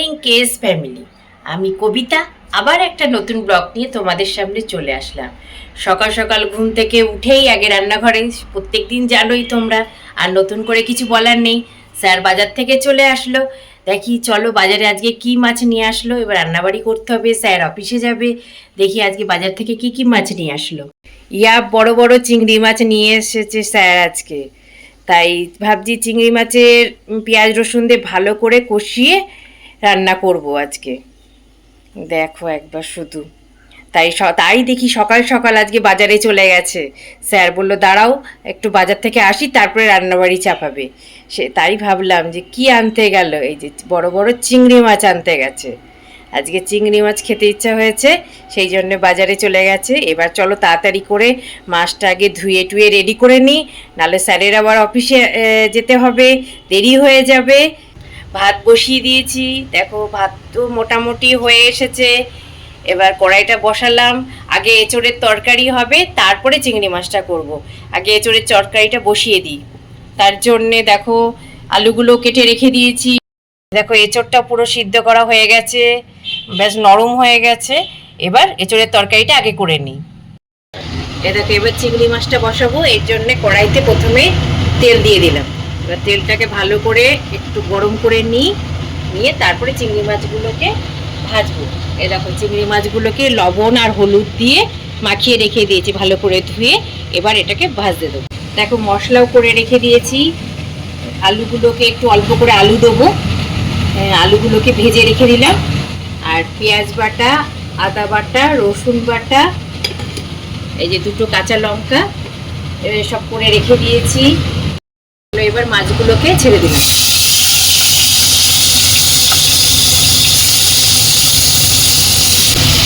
Morning case family আমি কবিতা, আবার একটা নতুন ব্লগ নিয়ে তোমাদের সামনে চলে আসলাম। সকাল সকাল ঘুম থেকে উঠেই আগে রান্নাঘরে প্রত্যেক দিন জানোই তোমরা, আর নতুন করে কিছু বলার নেই। স্যার বাজার থেকে চলে আসলো। দেখি চলো বাজারে আজকে কি মাছ নিয়ে আসলো। এবার রান্নাবাড়ি করতে হবে, স্যার অফিসে যাবে। দেখি আজকে বাজার থেকে কি কি মাছ নিয়ে আসলো। ইয়া, বড় বড় চিংড়ি মাছ নিয়ে এসেছে স্যার আজকে। তাই ভাবছি চিংড়ি মাছের পেঁয়াজ রসুন দিয়ে ভালো করে কষিয়ে রান্না করব আজকে। দেখো একবার শুধু। তাই তাই দেখি সকাল সকাল আজকে বাজারে চলে গেছে। স্যার বলল, দাঁড়াও, একটু বাজার থেকে আসি, তারপরে রান্নাবাড়ি চাপাবে। সে, তাই ভাবলাম যে কি আনতে গেল, এই যে বড় বড় চিংড়ি মাছ আনতে গেছে। আজকে চিংড়ি মাছ খেতে ইচ্ছা হয়েছে, সেই জন্য বাজারে চলে গেছে। এবার চলো তাড়াতাড়ি করে মাছটা আগে ধুয়ে টুয়ে রেডি করে নিই, নাহলে স্যারের আবার অফিসে যেতে হবে, দেরি হয়ে যাবে। ভাত বসিয়ে দিয়েছি। দেখো, ভাত তো মোটামুটি হয়ে এসেছে। এবার কড়াইটা বসালাম। আগে এঁচড়ের তরকারি হবে, তারপরে চিংড়ি মাছটা করব। আগে এঁচড়ের তরকারিটা বসিয়ে দিই। তার জন্যে দেখো, আলুগুলো কেটে রেখে দিয়েছি। দেখো, এঁচড়টা পুরো সিদ্ধ করা হয়ে গেছে। বেশ নরম হয়ে গেছে। এবার এঁচড়ের তরকারিটা আগে করে নিই। এ দেখো, এবার চিংড়ি মাছটা বসাবো। এর জন্যে কড়াইতে প্রথমে তেল দিয়ে দিলাম। এবার তেলটাকে ভালো করে একটু গরম করে নিই নিয়ে তারপরে চিংড়ি মাছগুলোকে ভাজবো। এ দেখো চিংড়ি মাছগুলোকে লবণ আর হলুদ দিয়ে মাখিয়ে রেখে দিয়েছি ভালো করে ধুয়ে এবার এটাকে ভাজতে দেবো। দেখো মশলাও করে রেখে দিয়েছি। আলুগুলোকে একটু অল্প করে আলু দেবো। হ্যাঁ, আলুগুলোকে ভেজে রেখে দিলাম। আর পেঁয়াজ বাটা আদা বাটা রসুন বাটা এই যে দুটো কাঁচা লঙ্কা সব করে রেখে দিয়েছি। এবার মাছগুলোকে ছেড়ে দিলাম।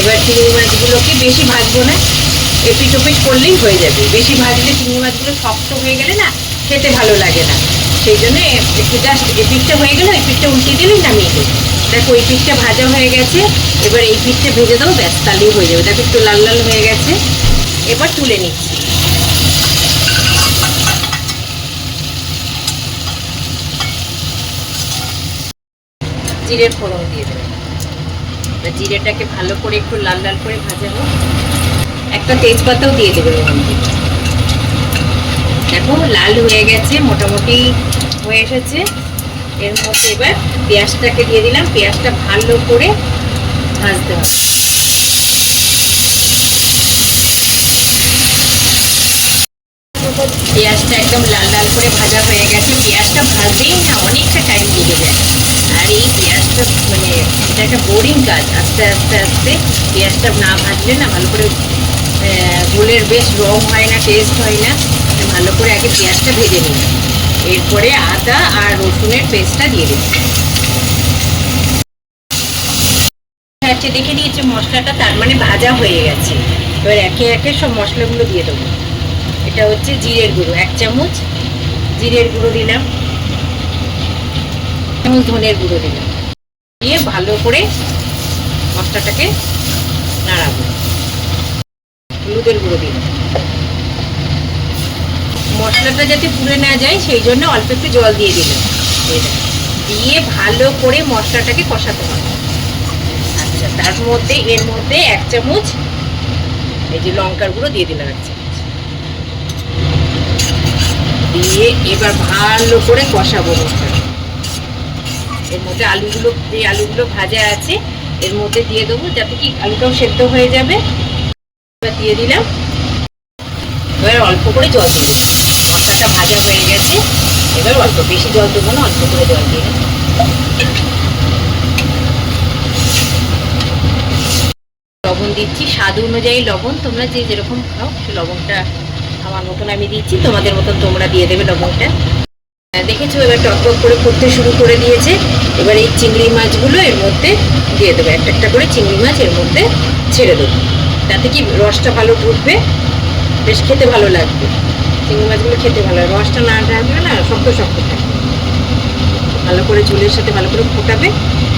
এবার চিংড়ি মাছগুলোকে বেশি ভাজবো না এপিট ওপিট করলেই হয়ে যাবে। বেশি ভাজলে চিংড়ি মাছগুলো শক্ত হয়ে গেলে না, খেতে ভালো লাগে না। সেই জন্য একটু জাস্ট এপিটটা হয়ে গেলে এই পিঠটা উল্টে দিলেই নামিয়ে দেবো। দেখো এই পিঠটা ভাজা হয়ে গেছে। এবার এই পিঠটা ভেজে দেবো ব্যাস, তাহলেই হয়ে যাবে। দেখো, একটু লাল লাল হয়ে গেছে। এবার তুলে নিচ্ছি। জিরের ফোড়ন দিয়ে দেবো এবার জিরেটাকে ভালো করে একটু লাল লাল করে ভাজাবো একটা তেজপাতাও দিয়ে দেবে এর মধ্যে। দেখো, লাল হয়ে গেছে, মোটামুটি হয়ে এসেছে। এর মধ্যে এবার পেঁয়াজটাকে দিয়ে দিলাম। পেঁয়াজটা ভালো করে ভাজতে হবে। পেঁয়াজটা একদম লাল লাল করে ভাজা হয়ে গেছে। পেঁয়াজটা ভাজতেই না অনেকটা টাইম আর পেঁয়াজটা মানে এটা একটা বোরিং কাজ। আস্তে আস্তে আস্তে পেঁয়াজটা না ভাজলে না ভালো করে ঝোলের বেশ রং হয় না টেস্ট হয় না ভালো করে আগে পেঁয়াজটা ভেজে নিই এরপরে আদা আর রসুনের পেস্টটা দিয়ে দিই আচ্ছা দেখে নিয়েছে মশলাটা তার মানে ভাজা হয়ে গেছে। এবার একে একে সব মশলাগুলো দিয়ে দেবো। এটা হচ্ছে জিরের গুঁড়ো, এক চামচ জিরের গুঁড়ো দিলাম। চামচ ধনের গুঁড়ো দিলাম। দিয়ে ভালো করে মশলাটাকে নাড়াবো। হলুদের গুঁড়ো দিলাম মশলাটা যাতে পুড়ে না যায়, সেই জন্য অল্প একটু জল দিয়ে দিলাম। দিয়ে ভালো করে মশলাটাকে কষাতে হবে। আচ্ছা তার মধ্যে, এর মধ্যে এক চামচ এই যে লঙ্কার গুঁড়ো দিয়ে দিলাম, এক চামচ। দিয়ে এবার ভালো করে কষাবো মশলাটা। এর মধ্যে আলুগুলো, যে আলুগুলো ভাজা আছে, এর মধ্যে দিয়ে দেবো যাতে কি আলুটাও সেদ্ধ হয়ে যাবে। দিয়ে দিলাম। এবার অল্প করে জল দিয়ে দিলাম মশলাটা ভাজা হয়ে গেছে। এবার অল্প, বেশি জল দেবো না, অল্প করে জল দিয়ে। লবণ দিচ্ছি। স্বাদ অনুযায়ী লবণ। তোমরা যে যেরকম খাও, সে লবণটা আমার মতন আমি দিচ্ছি। তোমাদের মতন তোমরা দিয়ে দেবে লবণটা। দেখেছ, এবার টক করে ফুটতে শুরু করে দিয়েছে। এবার এই চিংড়ি মাছগুলো এর মধ্যে দিয়ে দেবো। একটা একটা করে চিংড়ি মাছ এর মধ্যে ছেড়ে দেবো। তাতে কি রসটা ভালো ঢুকবে? বেশ খেতে ভালো লাগবে। চিংড়ি মাছগুলো খেতে ভালো রসটা না ঢাকলে না শক্ত শক্ত থাকবে ভালো করে ঝোলের সাথে ভালো করে ফোটাবে।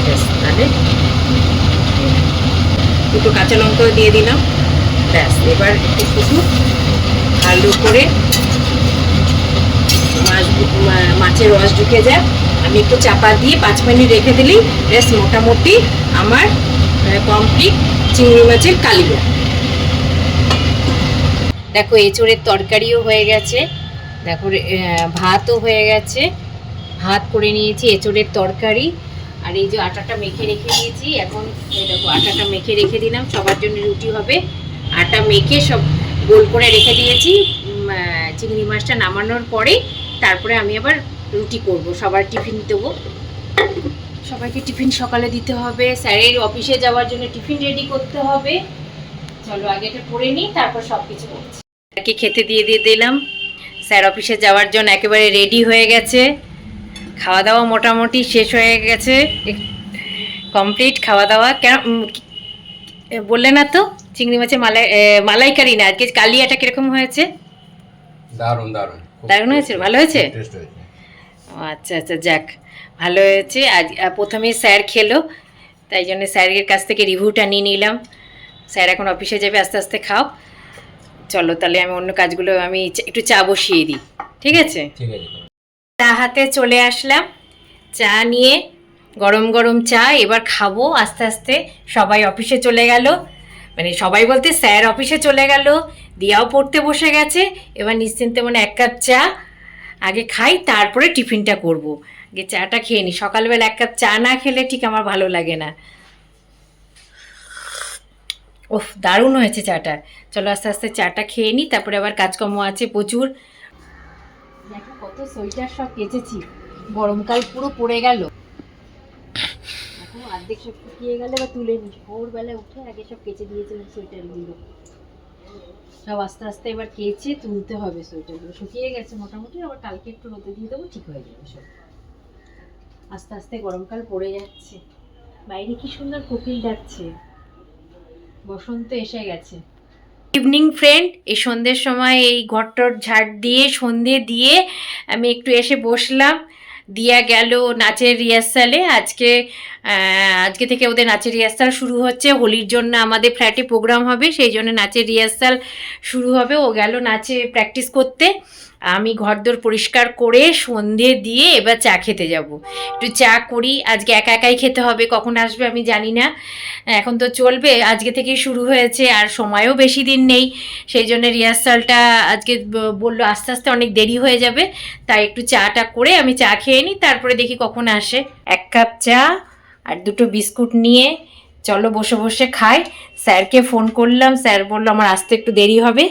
ব্যাস, তাহলে দুটো কাঁচা লঙ্কাও দিয়ে দিলাম। ব্যাস, এবার একটু ফুটুক ভালো করে মাছ মাছের রস ঢুকে যায়। আমি একটু চাপা দিয়ে পাঁচ মিনিট রেখে দিলেই বেশ মোটামুটি আমার কমপ্লিট চিংড়ি মাছের কালিয়া। দেখো এঁচড়ের তরকারিও হয়ে গেছে। দেখো ভাতও হয়ে গেছে। ভাত করে নিয়েছি এঁচড়ের তরকারি। আর এই যে আটাটা মেখে রেখে দিয়েছি, এখন দেখো আটাটা মেখে রেখে দিলাম, সবার জন্য রুটি হবে। আটা মেখে সব গোল করে রেখে দিয়েছি। চিংড়ি মাছটা নামানোর পরে তারপরে আমি আবার রুটি করব, সবার টিফিন দেবো। সবাইকে টিফিন সকালে দিতে হবে, স্যারের অফিসে যাওয়ার জন্য টিফিন রেডি করতে হবে। চলো আগে এটা করে নিই, তারপর সব কিছু করছি। স্যারকে খেতে দিয়ে দিয়ে দিলাম। স্যার অফিসে যাওয়ার জন্য একেবারে রেডি হয়ে গেছে। খাওয়া দাওয়া মোটামুটি শেষ হয়ে গেছে। কমপ্লিট খাওয়া দাওয়া কেন বললে না তো? চিংড়ি মাছের মালাই মালাইকারি না, আজকে কালিয়াটা কীরকম হয়েছে? দারুণ দারুণ। দারুণ হয়েছে? ভালো হয়েছে? ও, আচ্ছা আচ্ছা যাক ভালো হয়েছে। আজ প্রথমেই স্যার খেলো তাই জন্য স্যারের কাছ থেকে রিভিউটা নিয়ে নিলাম। স্যার এখন অফিসে যাবে আস্তে আস্তে খাও। চলো তাহলে আমি অন্য কাজগুলো আমি একটু চা বসিয়ে দিই ঠিক আছে ঠিক আছে। চা হাতে চলে আসলাম। চা নিয়ে গরম গরম চা এবার খাব আস্তে আস্তে। সবাই অফিসে চলে গেল। মানে সবাই বলতে স্যার অফিসে চলে গেল দিয়াও পড়তে বসে গেছে। এবার নিশ্চিন্তে মানে এক কাপ চা, আগে খাই, তারপরে টিফিনটা করব। আগে চাটা খেয়ে নিই সকালবেলা এক কাপ চা না খেলে ঠিক আমার ভালো লাগে না। ওফ দারুণ হয়েছে চাটা। চলো আস্তে আস্তে চাটা খেয়ে নিই তারপরে আবার কাজকর্ম আছে প্রচুর। দেখো কত সোয়েটার সব কেচেছি। গরমকাল পুরো পড়ে গেল। এখন অর্ধেক সব শুকিয়ে গেলে বা তুলে নি। ভোরবেলা উঠে আগে সব কেচে দিয়েছিলাম সোয়েটারগুলো। সব আস্তে আস্তে এবার কেচে তুলতে হবে সোয়েটারগুলো। শুকিয়ে গেছে মোটামুটি, আবার কালকে একটু রোদে দিয়ে দেবো, ঠিক হয়ে যাবে সব। আস্তে আস্তে গরমকাল পড়ে যাচ্ছে। বাইরে কি সুন্দর কোকিল ডাকছে। বসন্ত এসে গেছে। ইভিনিং ফ্রেন্ড এই সন্ধ্যের সময় এই ঘরটর ঝাড় দিয়ে, সন্ধে দিয়ে আমি একটু এসে বসলাম। দিয়া গেল নাচের রিহার্সালে আজকে আজকে থেকে ওদের নাচের রিহার্সাল শুরু হচ্ছে। হোলির জন্য আমাদের ফ্ল্যাটে প্রোগ্রাম হবে, সেই জন্য নাচের রিহার্সাল শুরু হবে। ও গেল নাচে প্র্যাকটিস করতে। আমি ঘরদোর পরিষ্কার করে সন্ধে দিয়ে এবার চা খেতে যাব। একটু চা করি, আজকে একা একাই খেতে হবে, কখন আসবে আমি জানি না। এখন তো চলবে, আজকে থেকেই শুরু হয়েছে, আর সময়ও বেশি দিন নেই। সেই জন্য রিহার্সালটা আজকে বলল আস্তে আস্তে অনেক দেরি হয়ে যাবে। তাই একটু চাটা করে আমি চা খেয়ে নিই, তারপরে দেখি কখন আসে। এক কাপ চা আর দুটো বিস্কুট নিয়ে চলো বসে বসে খাই। স্যারকে ফোন করলাম, স্যার বলল আমার আসতে একটু দেরি হবে।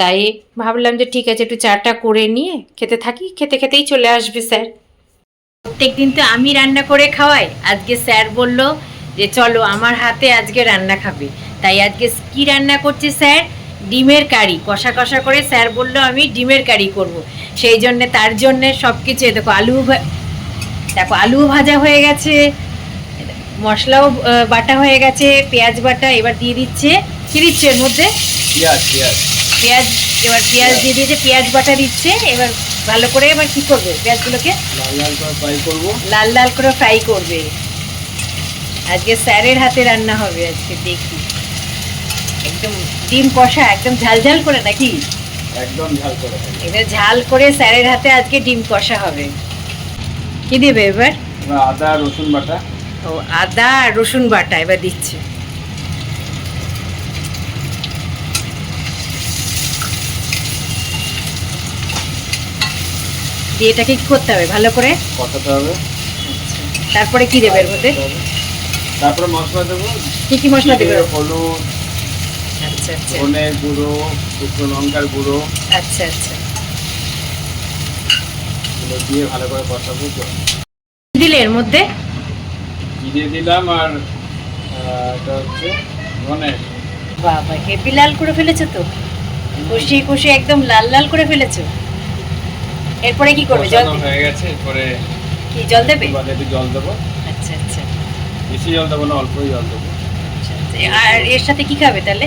তাই ভাবলাম যে ঠিক আছে, একটু চাটা করে নিয়ে খেতে থাকি, খেতে খেতেই চলে আসবে স্যার। প্রত্যেক দিন তো আমি রান্না করে খাওয়াই। আজকে স্যার বলল যে চলো আমার হাতে আজকে রান্না খাবে। তাই আজকে কি রান্না করছে স্যার? ডিমের কারি। কষা কষা করে স্যার বলল আমি ডিমের কারি করব। সেই জন্যে তার জন্যে সব কিছু দেখো, আলু দেখো, আলু ভাজা হয়ে গেছে। মশলাও বাটা হয়ে গেছে পেঁয়াজ বাটা এবার দিয়ে দিচ্ছে কি দিচ্ছে এর মধ্যে? পেঁয়াজ পেঁয়াজ। পেঁয়াজ এবার পেঁয়াজ দিয়ে দিয়েছে পেঁয়াজ বাটা দিচ্ছে এবার ভালো করে এবার কি করবে পেঁয়াজগুলোকে? লাল লাল করে ফ্রাই করব। লাল লাল করে ফ্রাই করবে। আজকে স্যারের হাতে রান্না হবে আজকে দেখি। একদম ডিম কষা একদম ঝাল ঝাল করে নাকি? একদম ঝাল করে। এবার ঝাল করে স্যারের হাতে আজকে ডিম কষা হবে। কি দেবে এবার আদা রসুন বাটা। ও আদা আর রসুন বাটা এবার দিচ্ছে। দিয়ে এটাকে কি করতে হবে? ভালো করে? কষাতে হবে। তারপরে কি দেবে এর মধ্যে? তারপরে মশলা দেবো। কি কি মশলা দেবে? হলুদ আচ্ছা আচ্ছা। ধনে গুঁড়ো শুকনো লঙ্কার গুঁড়ো। আচ্ছা আচ্ছা। দিয়ে ভালো করে কষাবো। তো দিলে এর মধ্যে? জিরে দিলাম আর এটা হচ্ছে ধনে। বাবা হেপি লাল করে ফেলেছো তো? কষিয়ে কষিয়ে একদম লাল লাল করে ফেলেছো। এরপরে কি করবে? জল হয়ে গেছে এরপরে কি জল দেবে? একটু জল দেবো। আচ্ছা আচ্ছা। বেশি জল দেবো না অল্পই জল দেবো। আচ্ছা, আচ্ছা। আর এর সাথে কি খাবে তাহলে?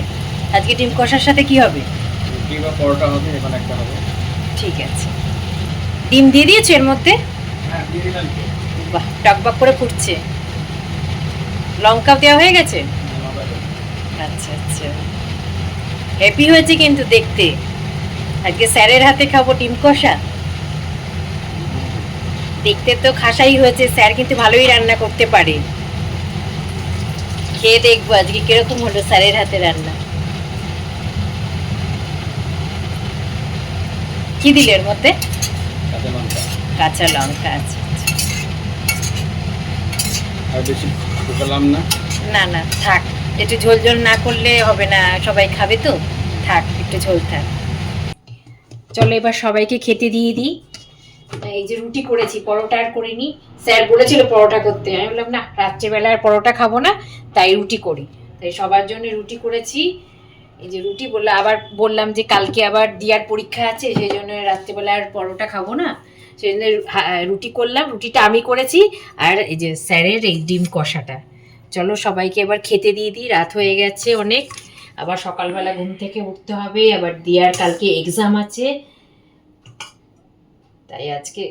আজকে ডিম কষার সাথে কি হবে? রুটি বা পরোটা হবে এখানে একটা হবে। ঠিক আছে। ডিম দিয়ে দিয়েছ এর মধ্যে? হ্যাঁ দিয়ে দিলাম। বাহ টকবক করে ফুটছে। লঙ্কাও দেওয়া হয়ে গেছে? আচ্ছা আচ্ছা। হ্যাপি হয়েছে কিন্তু দেখতে। আজকে স্যারের হাতে খাব ডিম কষা। দেখতে তো খাসাই হয়েছে স্যার কিন্তু ভালোই রান্না করতে পারে। খেয়ে দেখব আজকে কীরকম হলো স্যারের হাতে রান্না। কি দিলে এর মধ্যে? কাঁচা লঙ্কা। কাঁচা লঙ্কা শুকালাম না। না না, থাক। একটু ঝোল ঝোল না করলে হবে না, সবাই খাবে তো। থাক, একটু ঝোল থাক। চলো এবার সবাইকে খেতে দিয়ে দিই। এই যে রুটি করেছি, পরোটা আর করিনি। স্যার বলেছিল পরোটা করতে। আমি বললাম, না রাত্রেবেলা আর পরোটা খাব না, তাই রুটি করি। তাই সবার জন্য রুটি করেছি। এই যে রুটি বললাম আবার বললাম যে কালকে আবার দিয়ার পরীক্ষা আছে, সেই জন্য রাত্রেবেলা আর পরোটা খাব না। সেই রুটি করলাম, রুটিটা আমি করেছি, আর এই যে স্যারের এই ডিম কষাটা। চলো সবাইকে এবার খেতে দিয়ে দিই, রাত হয়ে গেছে অনেক। আবার সকালবেলা ঘুম থেকে উঠতে হবে, আবার দিয়ার কালকে এক্সাম আছে। তাই আজকে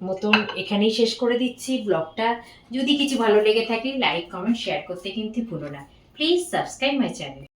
মতন এখানেই শেষ করে দিচ্ছি ব্লগটা। যদি কিছু ভালো লেগে থাকে লাইক কমেন্ট শেয়ার করতে কিন্তু ভুলো না। Please subscribe my channel